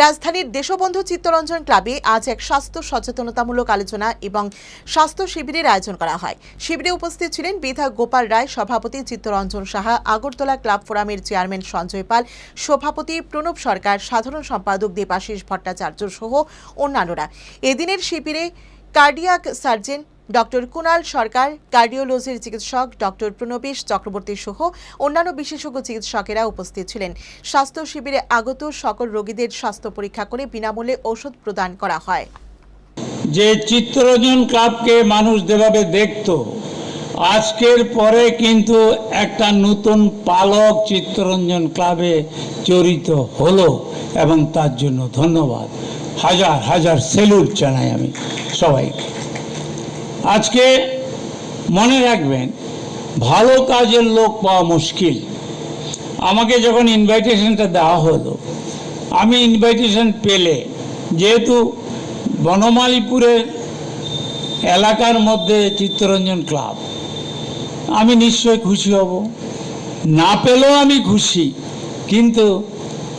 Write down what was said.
রাজধানীর দেশবন্ধু চিত্তরঞ্জন ক্লাবে আজ এক স্বাস্থ্য সচেতনতামূলক আলোচনা এবং স্বাস্থ্য শিবিরের আয়োজন করা হয়। শিবিরে উপস্থিত ছিলেন বিধায়ক গোপাল রায়, সভাপতি চিত্তরঞ্জন সাহা, আগরতলা ক্লাব ফোরামের চেয়ারম্যান সঞ্জয় পাল, সভাপতি প্রণব সরকার, সাধারণ সম্পাদক দেবাশিস ভট্টাচার্য সহ অন্যান্যরা। এদিনের শিবিরে cardiac surgeon doctor Kunal Sarkar, কার্ডিওলজির চিকিৎসক ডক্টর প্রণবেশ চক্রবর্তী সহ অন্যান্য বিশেষজ্ঞ চিকিৎসকেরা উপস্থিত ছিলেন। স্বাস্থ্য শিবিরে আগত সকল রোগীদের স্বাস্থ্য পরীক্ষা করে বিনামূল্যে ওষুধ প্রদান করা হয়। যে চিত্তরঞ্জন ক্লাবকে মানুষ যেভাবে দেখতো, আজকের পরে কিন্তু একটা নতুন পালক চিত্তরঞ্জন ক্লাবে জড়িত হলো এবং তার জন্য ধন্যবাদ। হাজার হাজার সেলুট জানাই আমি সবাইকে। আজকে মনে রাখবেন, ভালো কাজের লোক পাওয়া মুশকিল। আমাকে যখন ইনভাইটেশনটা দেওয়া হলো, আমি ইনভাইটেশন পেলে, যেহেতু বনমালীপুরের এলাকার মধ্যে চিত্তরঞ্জন ক্লাব আমি নিশ্চয় খুশি হব। না পেলেও আমি খুশি, কিন্তু